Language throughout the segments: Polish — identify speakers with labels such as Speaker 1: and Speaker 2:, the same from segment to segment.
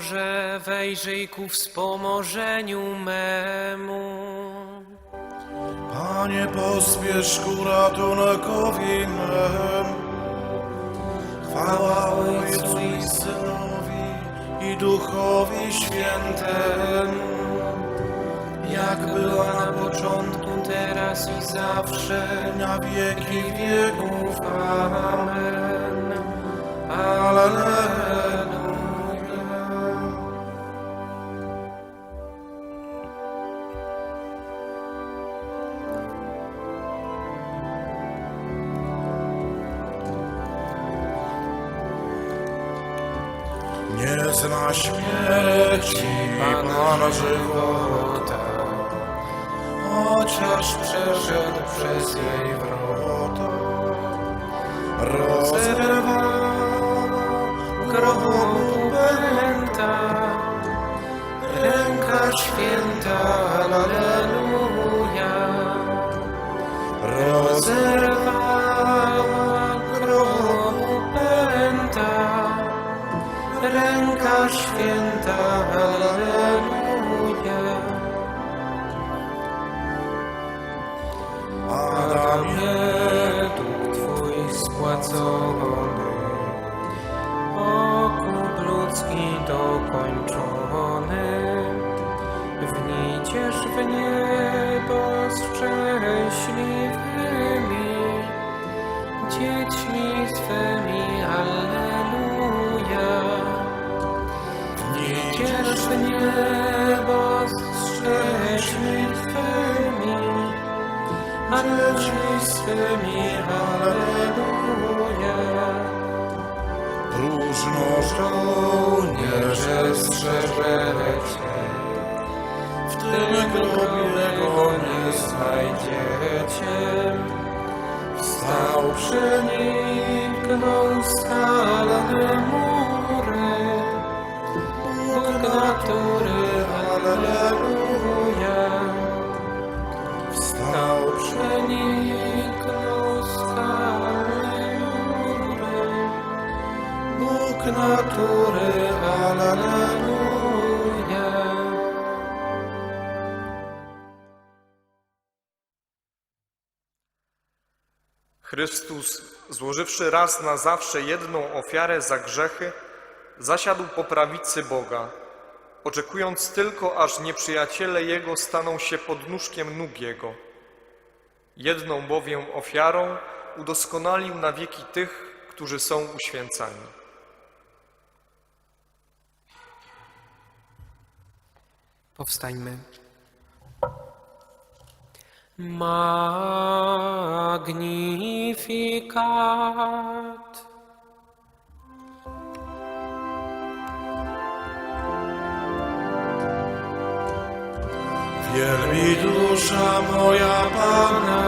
Speaker 1: Boże, wejrzyj ku wspomożeniu memu.
Speaker 2: Panie, pospiesz ku ratunkowi memu. Chwała Ojcu i Synowi i Duchowi Świętemu,
Speaker 1: Jak była na początku, teraz i zawsze,
Speaker 2: na wieki wieków.
Speaker 1: Amen.
Speaker 2: Alleluja. Nie zna śmierci Pan żywota, chociaż przeszedł przez jej wrota. Rozerwała grobu
Speaker 1: Pęta, ręka święta, Alleluja. Rozerwała spłacony, okup ludzki dokończony, wnijdziesz w niebo Wnijdziesz w niebo z szczęśliwymi a dziećmi swymi, Alleluja.
Speaker 2: próżno żołnierze strzeżecie, w tym grobie go nie znajdziecie.
Speaker 1: Skalne mury, natury, Alleluja.
Speaker 3: Chrystus, złożywszy raz na zawsze jedną ofiarę za grzechy, zasiadł po prawicy Boga, oczekując tylko, aż nieprzyjaciele Jego staną się pod nóżkiem nóg Jego. Jedną bowiem ofiarą udoskonalił na wieki tych, którzy są uświęcani.
Speaker 1: Powstańmy. Magnificat.
Speaker 2: Wielbi dusza moja Pana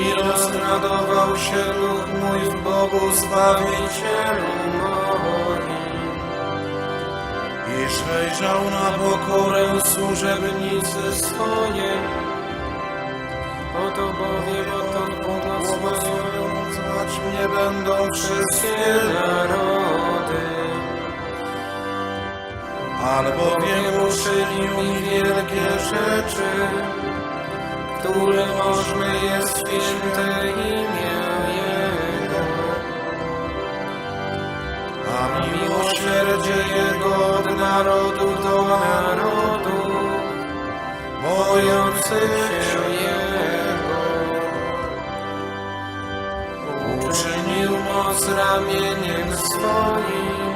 Speaker 2: i rozradował się duch mój w Bogu Zbawicielu Iż wejrzał na pokorę służebnicy swojej,
Speaker 1: Oto bowiem odtąd
Speaker 2: błogosławić mnie będą wszystkie
Speaker 1: narody.
Speaker 2: albowiem uczynił mi wielkie rzeczy,
Speaker 1: które możmy jest święte imię
Speaker 2: miłosierdzie Jego od narodu do narodu, bojących się Jego. Uczynił moc ramieniem swoim,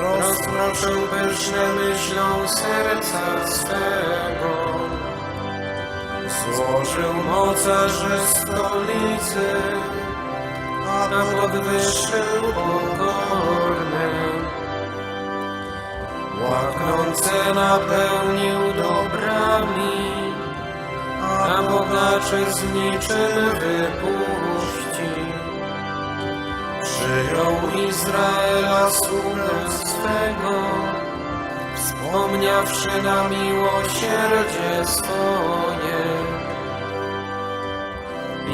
Speaker 2: rozproszył pyszne myślą serca swego. Złożył mocarze stolicy, a podwyższył pokorne. Łaknące napełnił dobrami, a bogaczy z niczym wypuści. Przyjął Izraela sługę swego, wspomniawszy na miłosierdzie swoje.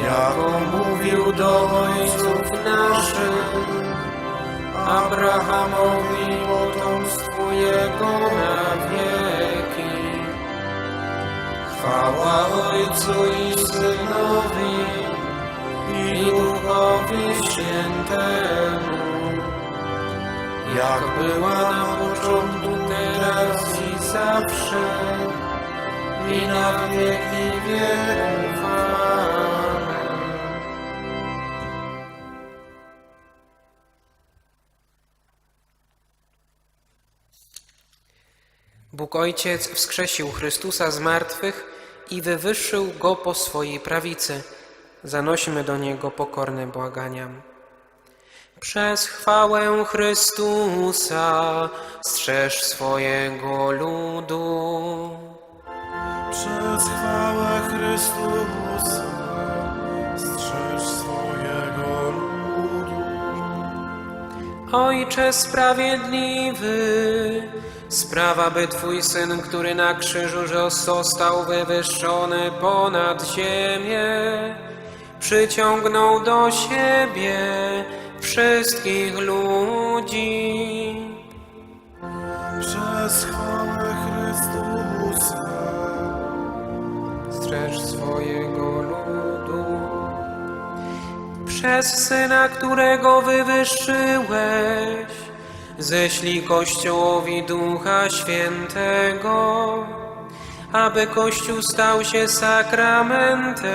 Speaker 2: Jako mówił do ojców naszych,
Speaker 1: Abrahamowi potomstwu Jego na wieki. Chwała Ojcu i Synowi i Duchowi Świętemu, jak była na początku, teraz i zawsze, i na wieki wieków. Bóg Ojciec wskrzesił Chrystusa z martwych i wywyższył Go po swojej prawicy. Zanosimy do Niego pokorne błagania. Przez chwałę Chrystusa strzeż swojego ludu.
Speaker 2: Przez chwałę Chrystusa strzeż swojego ludu.
Speaker 1: Ojcze sprawiedliwy, sprawa by Twój Syn, który na krzyżu został wywyższony ponad ziemię, przyciągnął do siebie wszystkich ludzi.
Speaker 2: Przez chwałę Chrystusa
Speaker 1: Strzeż swojego ludu. Przez Syna, którego wywyższyłeś, ześlij Kościołowi Ducha Świętego, aby Kościół stał się sakramentem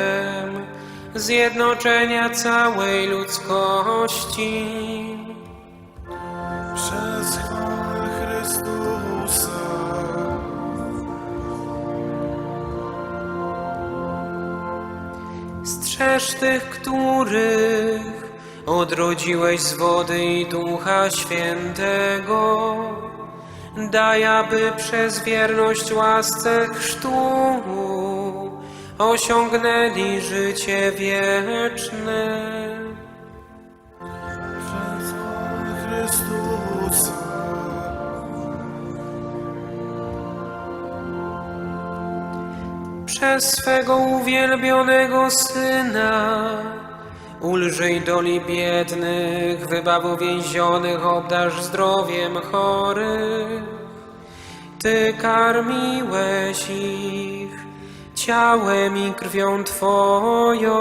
Speaker 1: zjednoczenia całej ludzkości.
Speaker 2: przez chwałę Chrystusa
Speaker 1: Strzeż tych, których odrodziłeś z wody i Ducha Świętego. Daj, aby przez wierność łasce chrztu osiągnęli życie wieczne.
Speaker 2: przez Chrystusa
Speaker 1: Przez swego uwielbionego Syna ulżyj doli biednych, wybawu więzionych, obdarz zdrowiem chorych. Ty karmiłeś ich ciałem i krwią Twoją.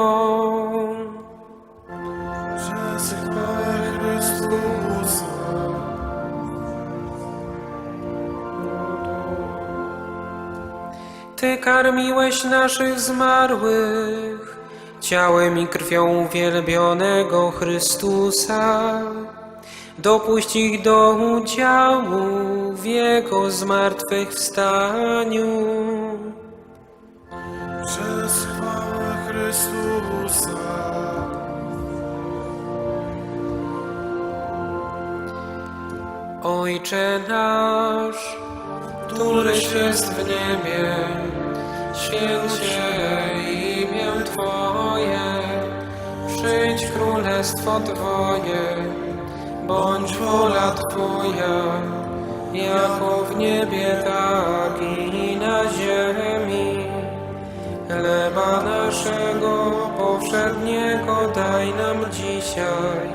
Speaker 2: przez chwałę Chrystusa
Speaker 1: Ty karmiłeś naszych zmarłych ciałem i krwią uwielbionego Chrystusa. Dopuść ich do udziału w Jego zmartwychwstaniu.
Speaker 2: przez chwałę Chrystusa
Speaker 1: Ojcze nasz, któryś jest w niebie, święć się przyjdź królestwo Twoje, bądź wola Twoja, jako w niebie, tak i na ziemi. Chleba naszego powszedniego daj nam dzisiaj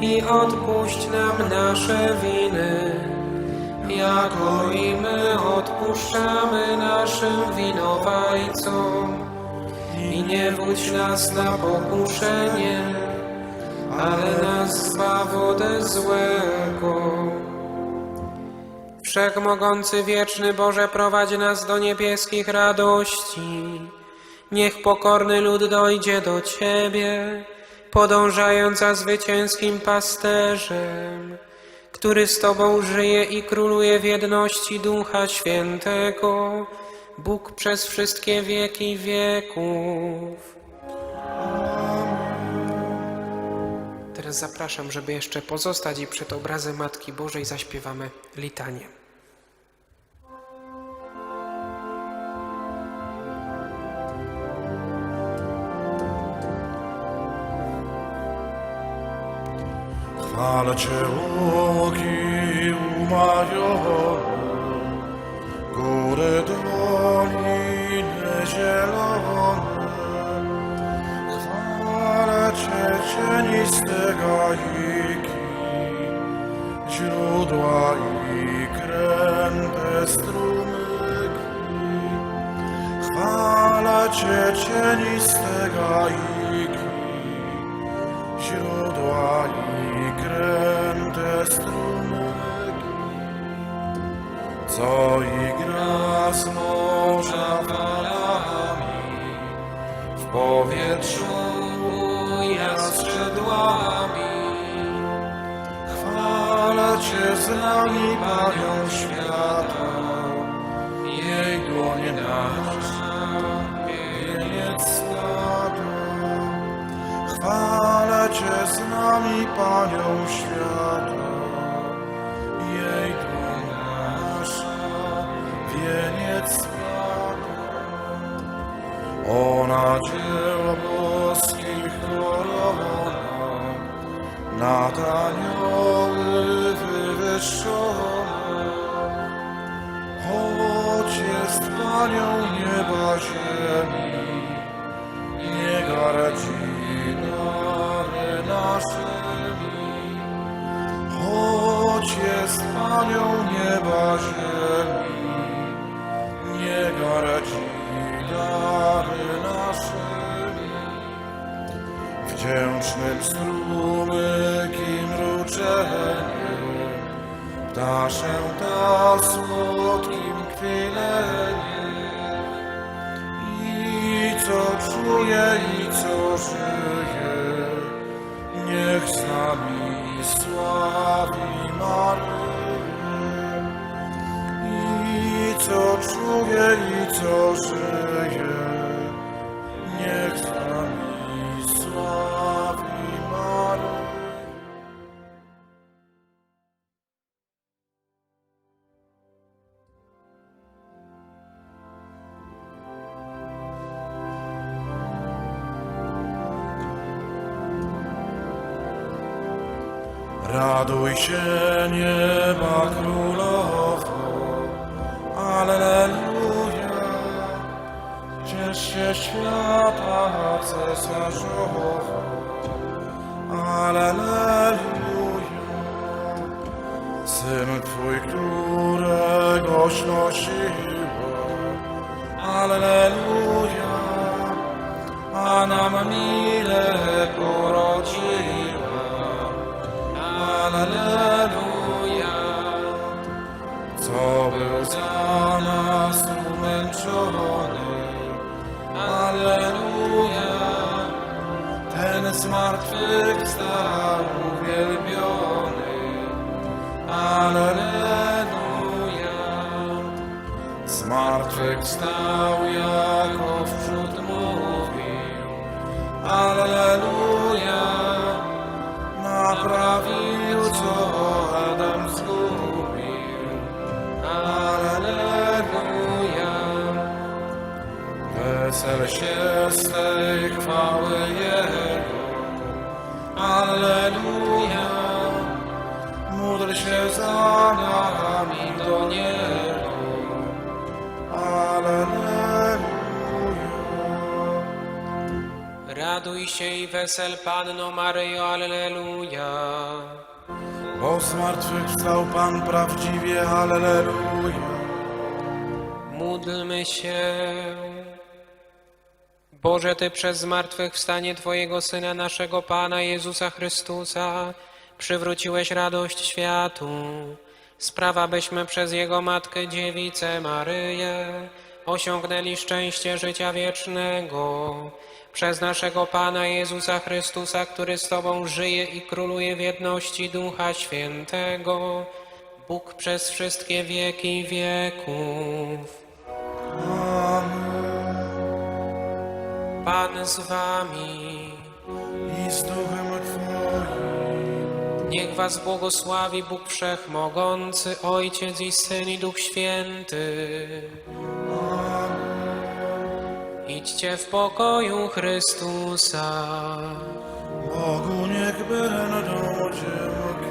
Speaker 1: i odpuść nam nasze winy, jako i my odpuszczamy naszym winowajcom. I nie wódź nas na pokuszenie, ale nas zbaw ode złego. Wszechmogący wieczny Boże, prowadź nas do niebieskich radości. Niech pokorny lud dojdzie do Ciebie, podążając za zwycięskim pasterzem, który z Tobą żyje i króluje w jedności Ducha Świętego, Bóg przez wszystkie wieki wieków. Teraz zapraszam, żeby jeszcze pozostać i przed obrazem Matki Bożej zaśpiewamy litanię.
Speaker 2: Chwalę Cię, łoki umajone, góry, doliny zielone. Chwalę Cię, cieniste gajiki źródła i kręte strumyki. Chwala Cię cieniste gajki, Cię z nami, Panią świata, jej dłonie nasza, wieniec świata. Chwala Cię z nami, Panią świata, jej dłoń nasza, wieniec świata. Ona dzieł boskich korona, nad anioły ptaszę ta słodkim kwieleniem. I co czuje, i co żyje, niech z nami sławi Maryję. I co czuje, i co żyje, Raduj się nieba królowo, Alleluja. Ciesz się świata cesarzowo, Alleluja. Syn Twój, któregoś nosiła, Alleluja. A nam mile porodziła, Alleluja. Co był za nas umęczony, Alleluja. Ten zmartwychwstał uwielbiony, Alleluja. Zmartwychwstał, jako wprzód mówił, Alleluja. Naprawił, co Adam zgubił, Alleluja. Wesel się z tej chwały Jego, Alleluja. Módl się za nami do niego, Alleluja.
Speaker 1: Raduj się i wesel Panno Maryjo, Alleluja.
Speaker 2: Bo zmartwychwstał Pan prawdziwie, Alleluja.
Speaker 1: Módlmy się. Boże, Ty przez zmartwychwstanie Twojego Syna, naszego Pana Jezusa Chrystusa, przywróciłeś radość światu. Sprawa, byśmy przez Jego Matkę Dziewicę Maryję osiągnęli szczęście życia wiecznego. Przez naszego Pana Jezusa Chrystusa, który z Tobą żyje i króluje w jedności Ducha Świętego, Bóg przez wszystkie wieki wieków. Pan z wami.
Speaker 2: I z duchem Twoim.
Speaker 1: Niech was błogosławi Bóg Wszechmogący, Ojciec i Syn i Duch Święty. Idźcie w pokoju Chrystusa.
Speaker 2: Bogu niech będą dzięki.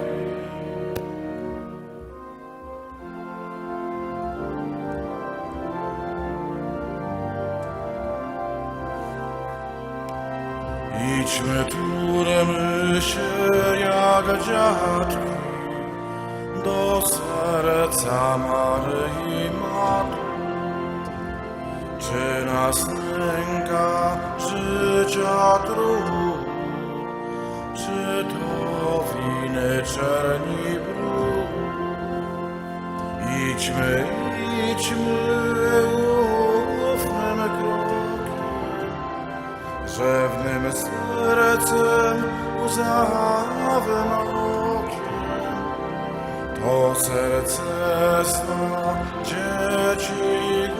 Speaker 2: Idźmy, turemy się jak dziadki, do serca Maryi Matki. Czy nas męka życia trup, czy to winy czerni brud. Idźmy, idźmy ufnym krokiem, rzewnym sercem, łzawym okiem. To serce sna dzieci